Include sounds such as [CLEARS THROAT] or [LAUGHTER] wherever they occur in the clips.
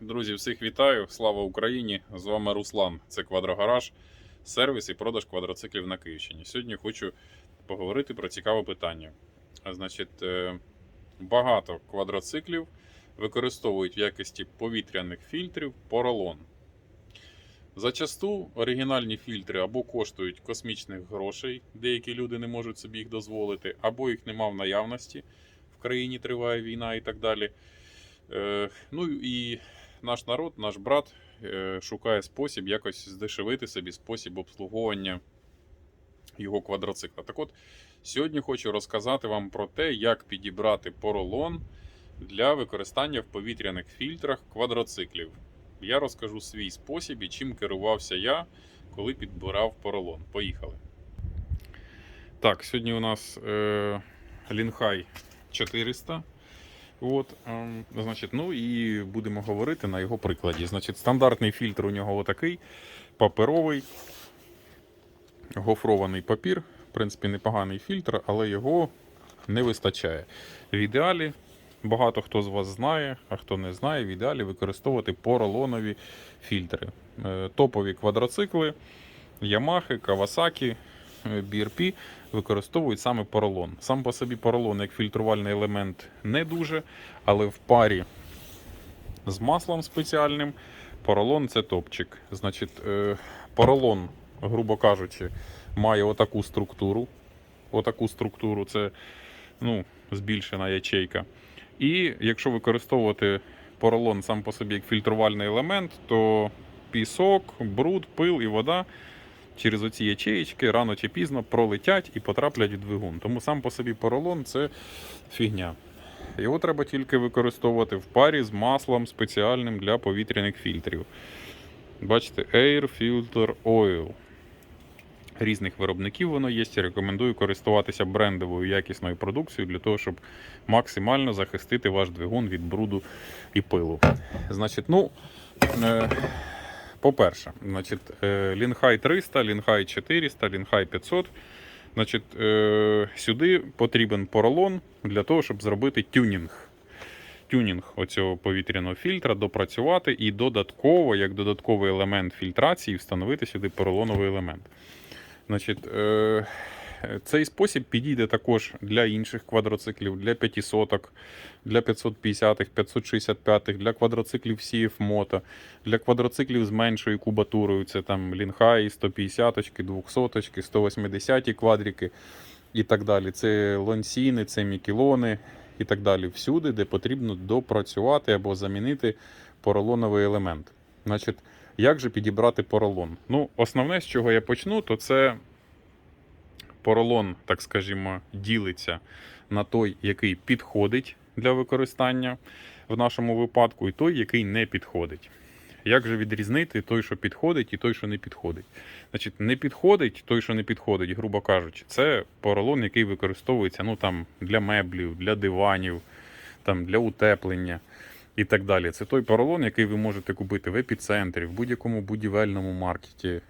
Друзі, всіх вітаю! Слава Україні! З вами Руслан. Це Квадрогараж, сервіс і продаж квадроциклів на Київщині. Сьогодні хочу поговорити про цікаве питання. Значить, е, багато квадроциклів використовують в якості повітряних фільтрів поролон. Зачасту оригінальні фільтри або коштують космічних грошей, деякі люди не можуть собі їх дозволити, або їх нема в наявності. В країні триває війна і так далі. Е, ну і наш народ, наш брат е, шукає спосіб якось здешевити собі спосіб обслуговування його квадроцикла. Так от, сьогодні хочу розказати вам про те, як підібрати поролон для використання в повітряних фільтрах квадроциклів. Я розкажу свій спосіб і чим керувався я, коли підбирав поролон. Поїхали. Так, сьогодні у нас е, Лінхай 400. От, ем, значить, ну і будемо говорити на його прикладі. Значить, стандартний фільтр у нього отакий, паперовий, гофрований папір. В принципі, непоганий фільтр, але його не вистачає. В ідеалі, багато хто з вас знає, а хто не знає, в ідеалі використовувати поролонові фільтри. Е, топові квадроцикли, Kawasaki, е, BRP використовують саме поролон. Сам по собі поролон як фільтрувальний елемент не дуже, але в парі з маслом спеціальним поролон це топчик. Значить, е, поролон, грубо кажучи, має отаку структуру. Отаку структуру це ну, збільшена ячейка. І якщо використовувати поролон сам по собі як фільтрувальний елемент, то пісок, бруд, пил і вода через оці ячеєчки рано чи пізно пролетять і потраплять в двигун. Тому сам по собі поролон це фігня. Його треба тільки використовувати в парі з маслом спеціальним для повітряних фільтрів. Бачите, Air Filter Oil. Різних виробників воно є. Рекомендую користуватися брендовою якісною продукцією для того, щоб максимально захистити ваш двигун від бруду і пилу. Значить, ну, е, по-перше, значить, е, Лінхай 300, Лінхай 400, Лінхай 500. Значить, е, сюди потрібен поролон для того, щоб зробити тюнінг. Тюнінг оцього повітряного фільтра, допрацювати і додатково, як додатковий елемент фільтрації, встановити сюди поролоновий елемент. Значить, е, цей спосіб підійде також для інших квадроциклів, для 500, для 550, 565, для квадроциклів CF Moto, для квадроциклів з меншою кубатурою. Це там Лінхай, 150, 200, 180 квадрики і так далі. Це лонсіни, це мікілони і так далі. Всюди, де потрібно допрацювати або замінити поролоновий елемент. Значить, як же підібрати поролон? Ну, основне, з чого я почну, то це поролон, так скажімо, ділиться на той, який підходить для використання в нашому випадку, і той, який не підходить. Як же відрізнити той, що підходить, і той, що не підходить? Значить, не підходить той, що не підходить, грубо кажучи, це поролон, який використовується ну, там, для меблів, для диванів, там, для утеплення і так далі. Це той поролон, який ви можете купити в епіцентрі, в будь-якому будівельному маркеті.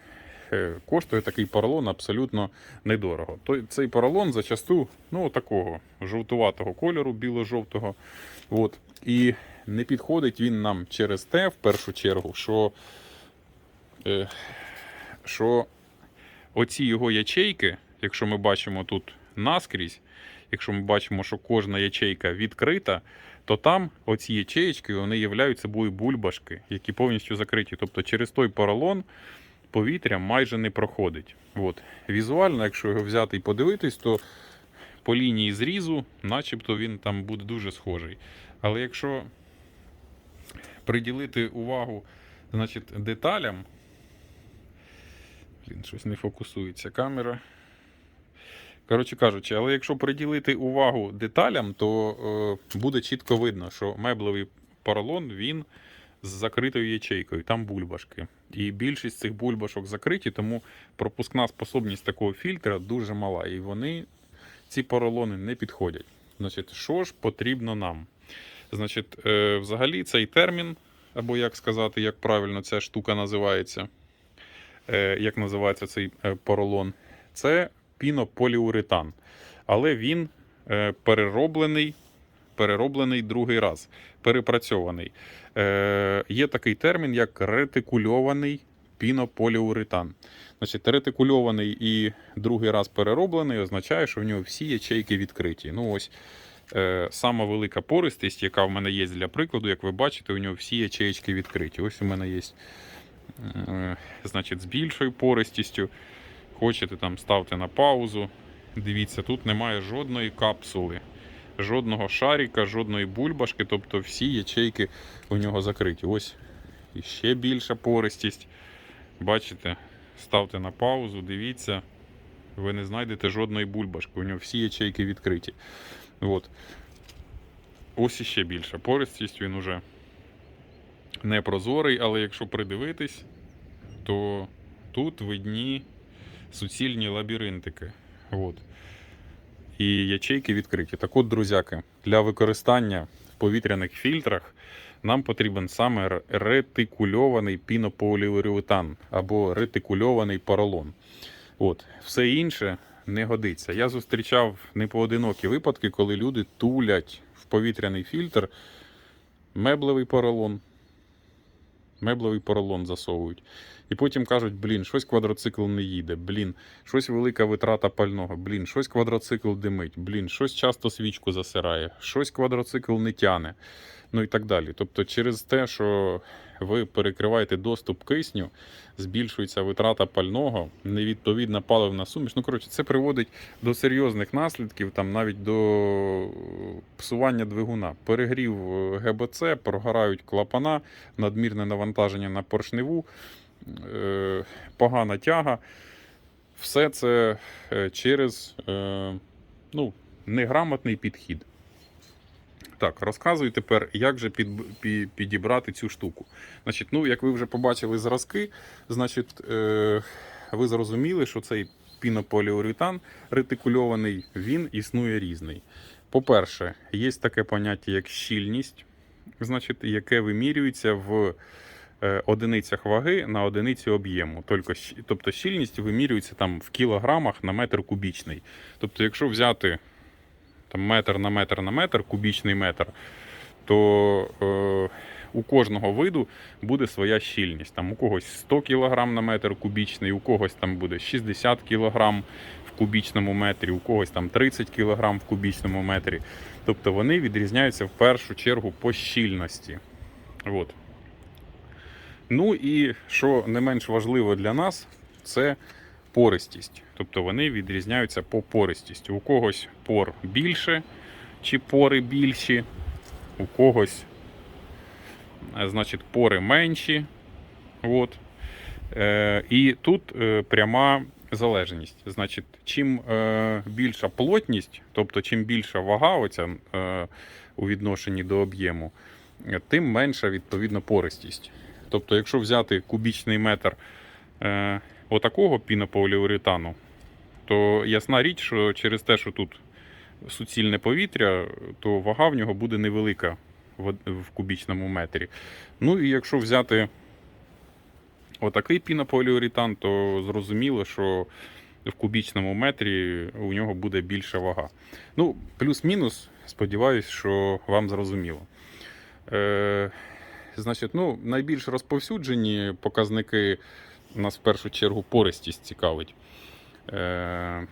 Е, Коштує такий поролон абсолютно недорого. Той, цей поролон зачасту ну, такого жовтуватого кольору, біло-жовтого. От. І не підходить він нам через те, в першу чергу, що, е, що оці його ячейки, якщо ми бачимо тут наскрізь, якщо ми бачимо, що кожна ячейка відкрита, то там оці ячеєчки вони являють собою бульбашки, які повністю закриті. Тобто через той поролон повітря майже не проходить. От. Візуально, якщо його взяти і подивитись, то по лінії зрізу, начебто він там буде дуже схожий. Але якщо приділити увагу значить, деталям, Блін, щось не фокусується камера. Коротше кажучи, але якщо приділити увагу деталям, то е, буде чітко видно, що меблевий поролон він з закритою ячейкою, там бульбашки. І більшість цих бульбашок закриті, тому пропускна способність такого фільтра дуже мала. І вони, ці поролони, не підходять. Значить, що ж потрібно нам? Значить, е, взагалі цей термін, або як сказати, як правильно ця штука називається, е, як називається цей е, поролон, це пінополіуретан. Але він перероблений перероблений другий раз, перепрацьований. Е, є такий термін, як ретикульований пінополіуретан. Значить, ретикульований і другий раз перероблений означає, що в нього всі ячейки відкриті. Ну ось е, сама велика пористість, яка в мене є для прикладу, як ви бачите, у нього всі ячейки відкриті. Ось у мене є е, значить, з більшою пористістю. Хочете там ставте на паузу. Дивіться, тут немає жодної капсули, жодного шарика, жодної бульбашки, тобто всі ячейки у нього закриті. Ось іще більша пористість. Бачите, ставте на паузу, дивіться, ви не знайдете жодної бульбашки, у нього всі ячейки відкриті. От. Ось іще більша пористість, він уже не прозорий, але якщо придивитись, то тут видні суцільні лабіринтики. От. І ячейки відкриті. Так от, друзяки, для використання в повітряних фільтрах нам потрібен саме ретикульований пінополіуретан або ретикульований поролон. От. Все інше не годиться. Я зустрічав непоодинокі випадки, коли люди тулять в повітряний фільтр меблевий поролон. Меблевий поролон засовують. І потім кажуть, блін, щось квадроцикл не їде, блін, щось велика витрата пального, блін, щось квадроцикл димить, блін, щось часто свічку засирає, щось квадроцикл не тяне, ну і так далі. Тобто, через те, що ви перекриваєте доступ кисню, збільшується витрата пального, невідповідна паливна суміш. Ну, коротше, це приводить до серйозних наслідків, там навіть до псування двигуна. Перегрів е, ГБЦ, прогорають клапана, надмірне навантаження на поршневу, е, погана тяга. Все це е, через ну, неграмотний підхід. Так, розказую тепер, як же під, пі- підібрати цю штуку. Значить, ну, як ви вже побачили зразки, значить, е, ви зрозуміли, що цей пінополіуретан ретикульований, він існує різний. По-перше, є таке поняття, як щільність, значить, яке вимірюється в е, одиницях ваги на одиниці об'єму. Тобто щільність вимірюється там в кілограмах на метр кубічний. Тобто, якщо взяти там, метр на метр на метр, кубічний метр, то е, у кожного виду буде своя щільність. Там у когось 100 кг на метр кубічний, у когось там буде 60 кг в кубічному метрі, у когось там 30 кг в кубічному метрі. Тобто вони відрізняються в першу чергу по щільності. От. Ну і що не менш важливо для нас, це пористість. Тобто вони відрізняються по пористісті. У когось пор більше, чи пори більші, у когось, е, значить, пори менші. От. Е, і тут е, пряма залежність. Значить, чим е, більша плотність, тобто чим більша вага оця, е, у відношенні до об'єму, тим менша відповідно пористість. Тобто, якщо взяти кубічний метр е, отакого пінополіуретану, то ясна річ, що через те, що тут суцільне повітря, то вага в нього буде невелика в, кубічному метрі. Ну і якщо взяти отакий пінополіуретан, то зрозуміло, що в кубічному метрі у нього буде більша вага. Ну, плюс-мінус, сподіваюсь, що вам зрозуміло. Е, значить, ну, найбільш розповсюджені показники нас в першу чергу пористість цікавить. Е,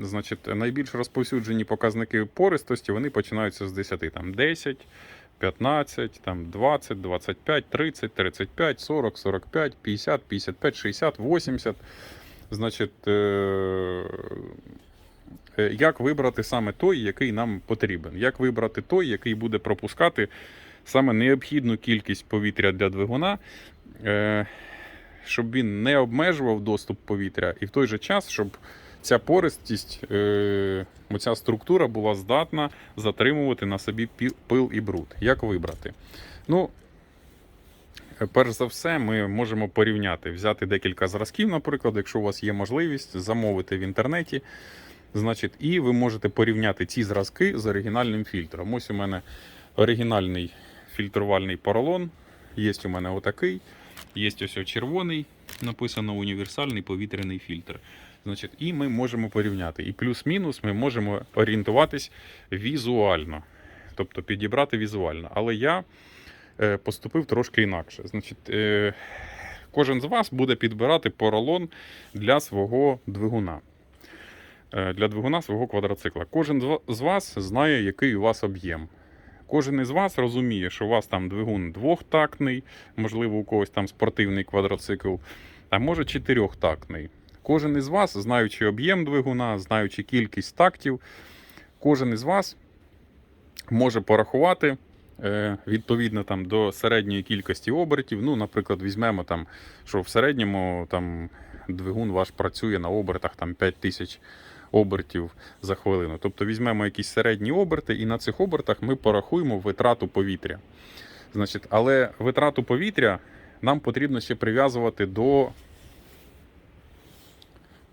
значить, найбільш розповсюджені показники пористості вони починаються з 10, там 10, 15, там 20, 25, 30, 35, 40, 45, 50, 55, 60, 80. Значить, е, е, як вибрати саме той, який нам потрібен? Як вибрати той, який буде пропускати саме необхідну кількість повітря для двигуна, щоб він не обмежував доступ повітря, і в той же час, щоб ця пористість, е, оця структура була здатна затримувати на собі пил і бруд. Як вибрати? Ну, е, перш за все, ми можемо порівняти, взяти декілька зразків, наприклад, якщо у вас є можливість, замовити в інтернеті. Значить, і ви можете порівняти ці зразки з оригінальним фільтром. Ось у мене оригінальний фільтрувальний поролон. Є у мене отакий. Є ось червоний, написано універсальний повітряний фільтр. Значить, і ми можемо порівняти. І плюс-мінус ми можемо орієнтуватись візуально. тобто підібрати візуально. Але я е, поступив трошки інакше. Значить, е, кожен з вас буде підбирати поролон для свого двигуна. Е, Для двигуна свого квадроцикла. Кожен з вас знає, який у вас об'єм. Кожен із вас розуміє, що у вас там двигун двохтактний, можливо, у когось там спортивний квадроцикл, а може чотирьохтактний. Кожен із вас, знаючи об'єм двигуна, знаючи кількість тактів, кожен із вас може порахувати е, відповідно там, до середньої кількості обертів. Ну, наприклад, візьмемо, там, що в середньому там, двигун ваш працює на обертах там, 5000 обертів за хвилину. Тобто візьмемо якісь середні оберти, і на цих обертах ми порахуємо витрату повітря. Значить, але витрату повітря нам потрібно ще прив'язувати до,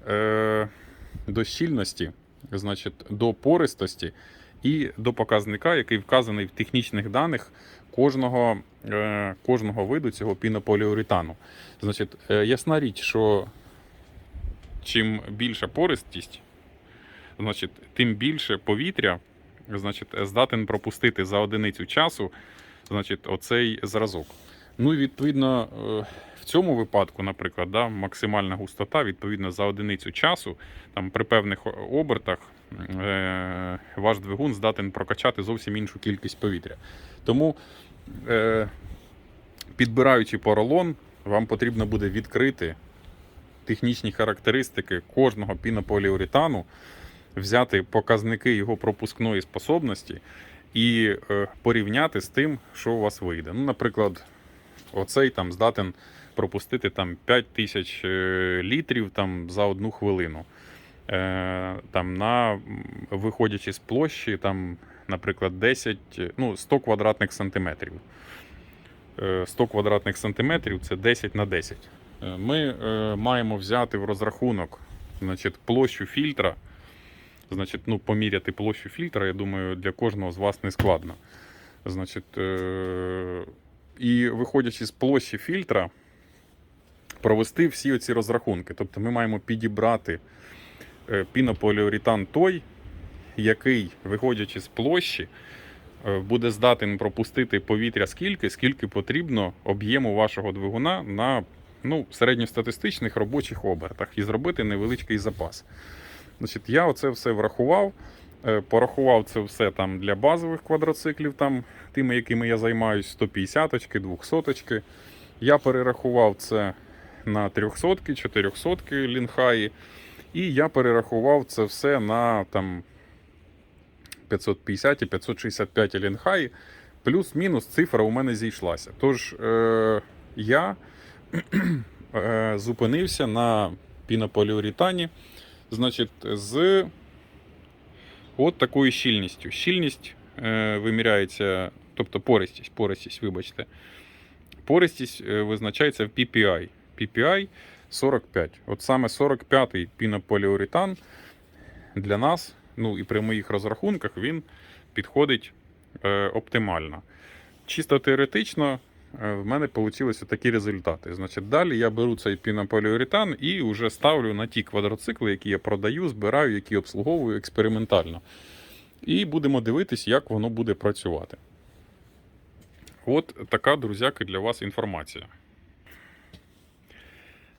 е, до щільності, значить, до пористості і до показника, який вказаний в технічних даних кожного, е, кожного виду цього пінополіуретану. Значить, е, ясна річ, що чим більша пористість, значить, тим більше повітря значить, здатен пропустити за одиницю часу значить, оцей зразок. Ну і відповідно е, в цьому випадку, наприклад, да, максимальна густота, відповідно, за одиницю часу, там при певних обертах е, ваш двигун здатен прокачати зовсім іншу кількість повітря. Тому, е, підбираючи поролон, вам потрібно буде відкрити технічні характеристики кожного пінополіуретану, взяти показники його пропускної способності і е, порівняти з тим, що у вас вийде. Ну, наприклад, оцей там здатен пропустити там 5 тисяч е, літрів там, за одну хвилину. Е, там, на, виходячи з площі, там, наприклад, 10, е, ну, 100 квадратних сантиметрів. Е, 100 квадратних сантиметрів це 10 на 10. Е, Ми маємо взяти в розрахунок значить, площу фільтра. Значить, ну, поміряти площу фільтра, я думаю, для кожного з вас не складно. Значить, е- і виходячи з площі фільтра, провести всі оці розрахунки. Тобто ми маємо підібрати е, пінополіуретан той, який, виходячи з площі, е, буде здатен пропустити повітря скільки, скільки потрібно об'єму вашого двигуна на ну, середньостатистичних робочих обертах і зробити невеличкий запас. Значить, я оце все врахував. е, Порахував це все там для базових квадроциклів, там, тими, якими я займаюсь, 150 200 Я перерахував це на 300 400 лінхаї. І я перерахував це все на там, 550 і 565 лінхаї. Плюс-мінус цифра у мене зійшлася. Тож е, я [CLEARS THROAT] е, зупинився на пінополіуретані значить, з от такою щільністю. Щільність е, виміряється, тобто пористість, пористість, вибачте. Пористість е, визначається в PPI. PPI 45. От саме 45-й пінополіуретан для нас, ну і при моїх розрахунках, він підходить е, оптимально. Чисто теоретично в мене вийшли такі результати. Значить, далі я беру цей пінополіуретан і вже ставлю на ті квадроцикли, які я продаю, збираю, які обслуговую експериментально. І будемо дивитись, як воно буде працювати. От така, друзяки, для вас інформація.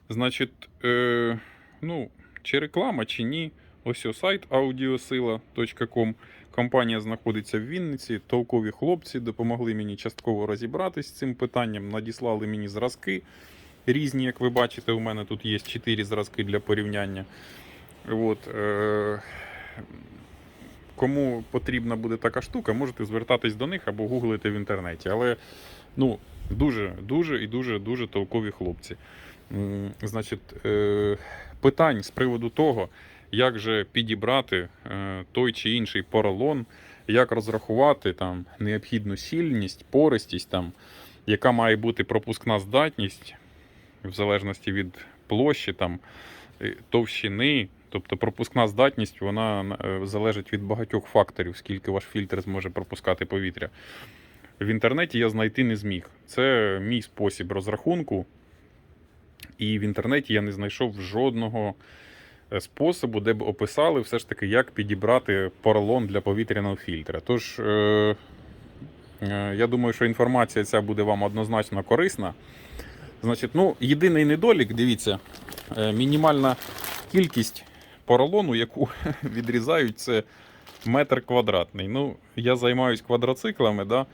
Значить, е, ну, чи реклама, чи ні. Ось сайт audiosila.com. Компанія знаходиться в Вінниці. Толкові хлопці допомогли мені частково розібратись з цим питанням. Надіслали мені зразки різні, як ви бачите, у мене тут є 4 зразки для порівняння. От, е, кому потрібна буде така штука, можете звертатись до них або гуглити в інтернеті. Але ну, дуже, дуже і дуже дуже толкові хлопці. Значить, е, питань з приводу того, як же підібрати е, той чи інший поролон, як розрахувати там необхідну щільність, пористість, там, яка має бути пропускна здатність в залежності від площі, там, е, товщини. Тобто пропускна здатність вона е, залежить від багатьох факторів, скільки ваш фільтр зможе пропускати повітря. В інтернеті я знайти не зміг. Це мій спосіб розрахунку. І в інтернеті я не знайшов жодного способу, де б описали все ж таки, як підібрати поролон для повітряного фільтра. Тож, е, Е, Я думаю, що інформація ця буде вам однозначно корисна. Значить, ну, єдиний недолік, дивіться, е, мінімальна кількість поролону, яку [LAUGHS] відрізають, це метр квадратний. Ну, я займаюсь квадроциклами, да?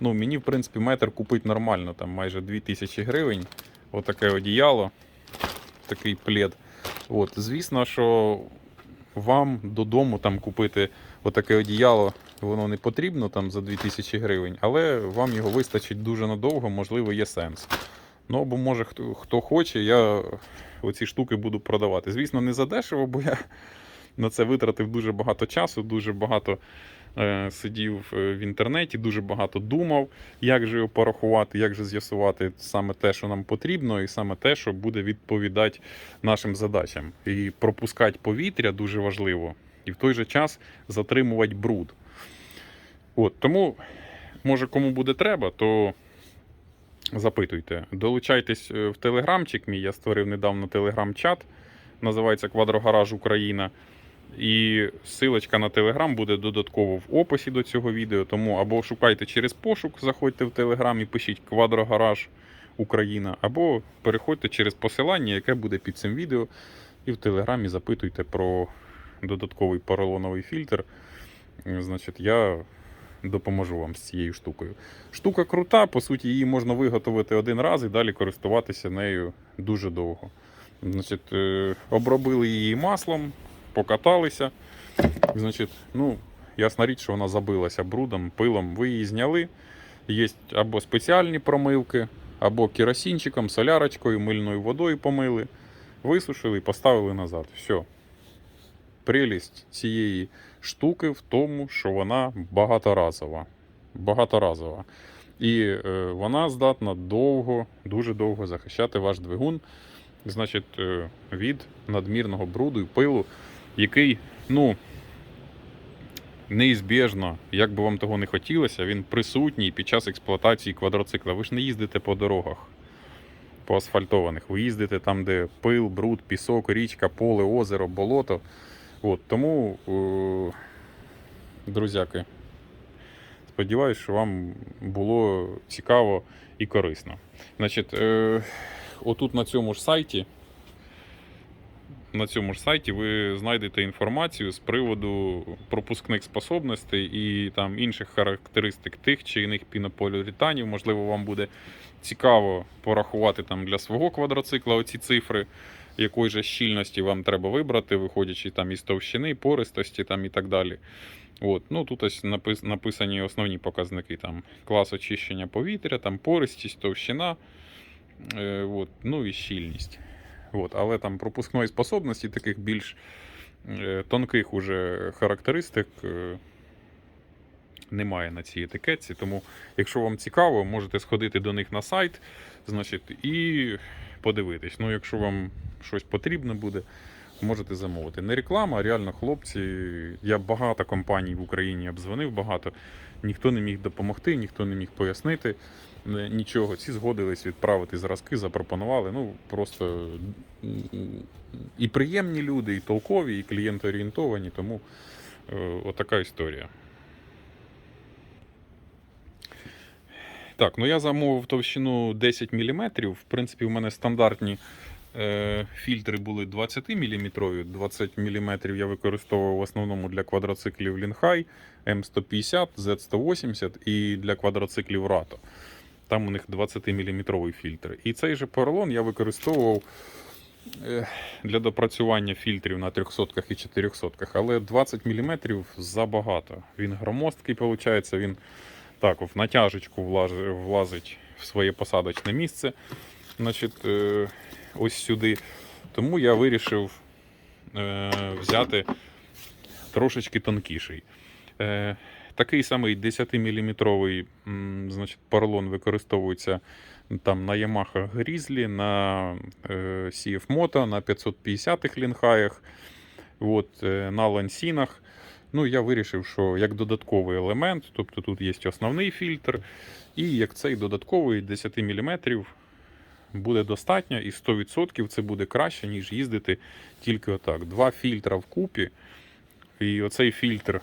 ну, мені, в принципі, метр купити нормально, там майже 2000 гривень. Отаке одіяло, такий плед. От, звісно, що вам додому там купити отаке одіяло, воно не потрібно там за 2000 гривень, але вам його вистачить дуже надовго, можливо, є сенс. Ну, або може хто, хто хоче, я оці штуки буду продавати. Звісно, не за дешево, бо я на це витратив дуже багато часу, дуже багато сидів е, в інтернеті, дуже багато думав, як же його порахувати, як же з'ясувати саме те, що нам потрібно, і саме те, що буде відповідати нашим задачам. І пропускати повітря дуже важливо, і в той же час затримувати бруд. От, тому, може, кому буде треба, то запитуйте. Долучайтесь е, в телеграмчик мій. Я створив недавно телеграм-чат. Називається Квадрогараж Україна. І силочка на телеграм буде додатково в описі до цього відео. Тому або шукайте через пошук, заходьте в телеграм і пишіть Квадрогараж Україна, або переходьте через посилання, яке буде під цим відео. І в телеграмі запитуйте про додатковий поролоновий фільтр. Значить, я допоможу вам з цією штукою. Штука крута, по суті, її можна виготовити один раз і далі користуватися нею дуже довго. Значить, е, обробили її маслом, покаталися. Значить, ну, ясна річ, що вона забилася брудом, пилом. Ви її зняли. Є або спеціальні промивки, або керосинчиком, солярочкою, мильною водою помили, висушили і поставили назад. Все. Прелість цієї штуки в тому, що вона багаторазова. Багаторазова. І е, вона здатна довго, дуже довго захищати ваш двигун значить, е, від надмірного бруду і пилу, який, ну, неізбіжно, як би вам того не хотілося, він присутній під час експлуатації квадроцикла. Ви ж не їздите по дорогах, по асфальтованих. Ви їздите там, де пил, бруд, пісок, річка, поле, озеро, болото. От, тому, е, друзяки, сподіваюсь, що вам було цікаво і корисно. Значить, е, отут на цьому ж сайті. На цьому ж сайті ви знайдете інформацію з приводу пропускних способностей і там інших характеристик тих чи іних пінополіуретанів. Можливо, вам буде цікаво порахувати там для свого квадроцикла оці цифри, якої же щільності вам треба вибрати, виходячи там із товщини, пористості там і так далі. От, ну тут ось напис- написані основні показники: там клас очищення повітря, там пористість, товщина, е, от, ну і щільність. От, але там пропускної способності, таких більш е, тонких уже характеристик е, немає на цій етикетці. Тому, якщо вам цікаво, можете сходити до них на сайт, значить, і подивитись. Ну, якщо вам щось потрібно буде, можете замовити. Не реклама, а реально хлопці. Я багато компаній в Україні обдзвонив, багато. Ніхто не міг допомогти, ніхто не міг пояснити нічого. Ці згодились відправити зразки, запропонували. Ну просто і приємні люди, і толкові, і клієнтоорієнтовані. Тому е, отака історія. Так, ну я замовив товщину 10 мм. В принципі, у мене стандартні е, фільтри були 20 мм. 20 мм я використовував в основному для квадроциклів Лінхай М150, Z180 і для квадроциклів Rato. Там у них 20-мм фільтр. І цей же поролон я використовував е, для допрацювання фільтрів на 300 і 400, але 20 мм забагато. Він громоздкий, виходить, він так, в натяжечку влазить в своє посадочне місце. Значить, е, ось сюди. Тому я вирішив е, взяти трошечки тонкіший. Такий самий 10-мм значить, поролон використовується там на Yamaha Grizzly, на е, CF Moto, на 550-х лінхаях, от, е, на лансінах. Ну, я вирішив, що як додатковий елемент, тобто тут є основний фільтр, і як цей додатковий 10 мм буде достатньо, і 100% це буде краще, ніж їздити тільки отак. Два фільтра вкупі. І оцей фільтр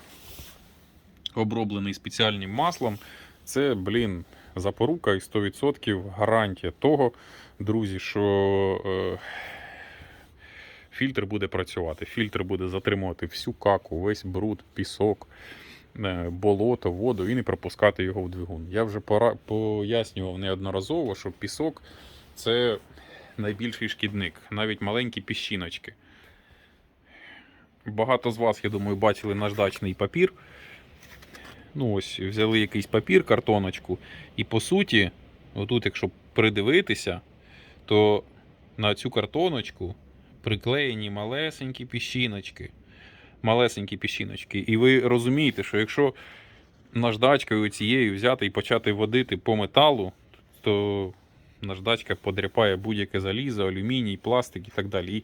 оброблений спеціальним маслом. Це, блін, запорука і 100% гарантія того, друзі, що е, фільтр буде працювати. Фільтр буде затримувати всю каку, весь бруд, пісок, е, болото, воду і не пропускати його в двигун. Я вже пора, пояснював неодноразово, що пісок це найбільший шкідник, навіть маленькі піщиночки. Багато з вас, я думаю, бачили наждачний папір. Ну, ось взяли якийсь папір, картоночку, і по суті, отут, якщо придивитися, то на цю картоночку приклеєні малесенькі піщиночки. Малесенькі піщиночки. І ви розумієте, що якщо наждачкою цією взяти і почати водити по металу, то наждачка подряпає будь-яке залізо, алюміній, пластик і так далі. І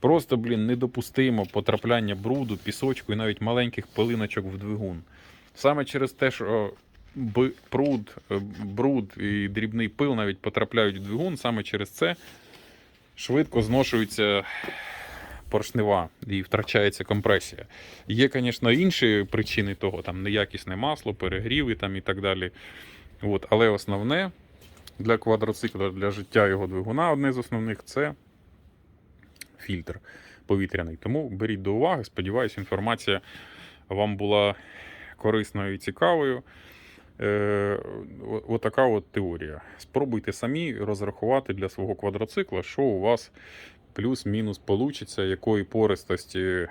просто, блін, недопустимо потрапляння бруду, пісочку і навіть маленьких пилиночок в двигун. Саме через те, що б- пруд, е, бруд і дрібний пил навіть потрапляють в двигун, саме через це швидко зношується поршнева і втрачається компресія. Є, звісно, інші причини того, там неякісне масло, перегріви там і так далі. От, але основне для квадроцикла, для життя його двигуна, одне з основних це фільтр повітряний. Тому беріть до уваги. Сподіваюся, інформація вам була корисною і цікавою. Е, отака от теорія. Спробуйте самі розрахувати для свого квадроцикла, що у вас плюс-мінус получиться, якої пористості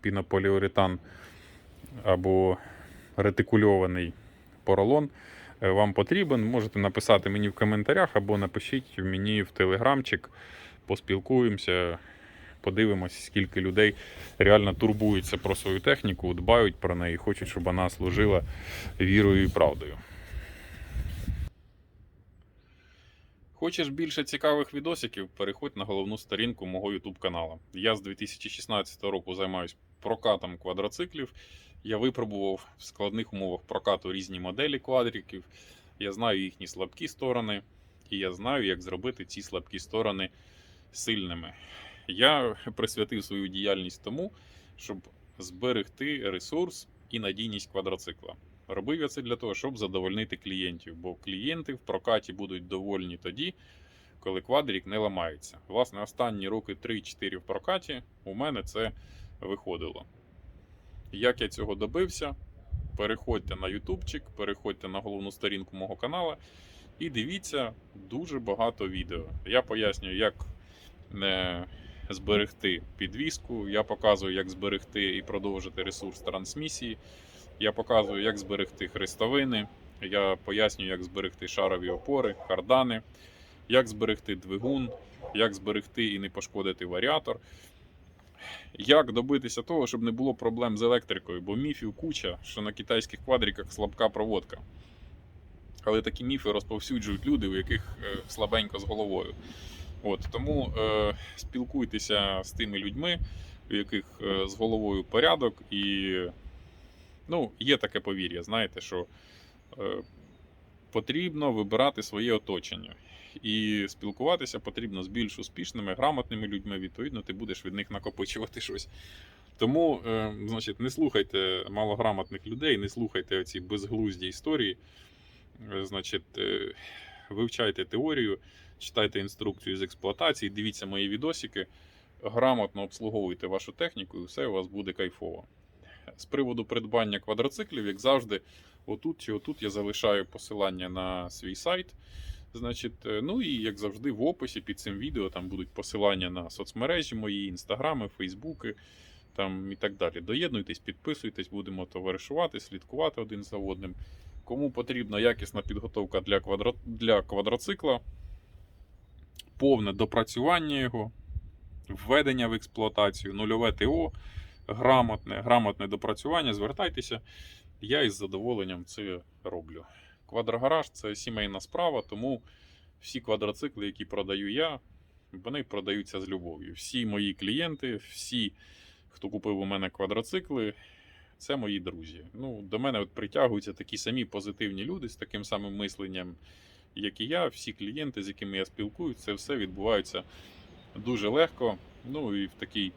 пінополіуретан або ретикульований поролон е, вам потрібен. Можете написати мені в коментарях або напишіть мені в телеграмчик, поспілкуємося, подивимось, скільки людей реально турбуються про свою техніку, дбають про неї, хочуть, щоб вона служила вірою і правдою. Хочеш більше цікавих відосиків? Переходь на головну сторінку мого YouTube каналу. Я з 2016 року займаюся прокатом квадроциклів. Я випробував в складних умовах прокату різні моделі квадриків. Я знаю їхні слабкі сторони, і я знаю, як зробити ці слабкі сторони сильними. Я [LAUGHS] присвятив свою діяльність тому, щоб зберегти ресурс і надійність квадроцикла. Робив я це для того, щоб задовольнити клієнтів, бо клієнти в прокаті будуть довольні тоді, коли квадрик не ламається. Власне, останні роки 3-4 в прокаті у мене це виходило. Як я цього добився? Переходьте на ютубчик, переходьте на головну сторінку мого каналу і дивіться дуже багато відео. Я пояснюю, як не зберегти підвіску, я показую, як зберегти і продовжити ресурс трансмісії. Я показую, як зберегти хрестовини. Я пояснюю, як зберегти шарові опори, кардани, як зберегти двигун, як зберегти і не пошкодити варіатор. Як добитися того, щоб не було проблем з електрикою, бо міфів куча, що на китайських квадриках слабка проводка. Але такі міфи розповсюджують люди, у яких е, слабенько з головою. От, тому е, спілкуйтеся з тими людьми, у яких е, з головою порядок, і ну, є таке повір'я, знаєте, що е, потрібно вибирати своє оточення. І спілкуватися потрібно з більш успішними, грамотними людьми. Відповідно, ти будеш від них накопичувати щось. Тому, е, значить, не слухайте малограмотних людей, не слухайте оці безглузді історії. Е, Значить, е, вивчайте теорію, читайте інструкцію з експлуатації, дивіться мої відосики, грамотно обслуговуйте вашу техніку, і все у вас буде кайфово. З приводу придбання квадроциклів, як завжди, отут чи отут я залишаю посилання на свій сайт. Значить, е, ну і як завжди, в описі під цим відео там будуть посилання на соцмережі мої, інстаграми, фейсбуки там і так далі. Доєднуйтесь, підписуйтесь, будемо товаришувати, слідкувати один за одним. Кому потрібна якісна підготовка для, квадро... для квадроцикла, повне допрацювання його, введення в експлуатацію, нульове ТО, грамотне, грамотне допрацювання, звертайтеся. Я із задоволенням це роблю. Квадрогараж це сімейна справа, тому всі квадроцикли, які продаю я, вони продаються з любов'ю. Всі мої клієнти, всі, хто купив у мене квадроцикли, це мої друзі. Ну, до мене от притягуються такі самі позитивні люди з таким самим мисленням, як і я. Всі клієнти, з якими я спілкуюся, це все відбувається дуже легко. Ну і в такій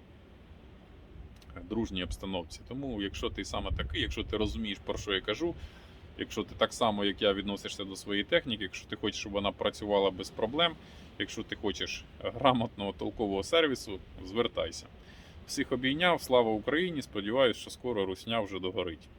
дружній обстановці. Тому, якщо ти саме такий, якщо ти розумієш, про що я кажу, Якщо ти так само, як я, відносишся до своєї техніки, якщо ти хочеш, щоб вона працювала без проблем, якщо ти хочеш грамотного толкового сервісу, звертайся. Всіх обійняв, слава Україні! Сподіваюсь, що скоро русня вже догорить.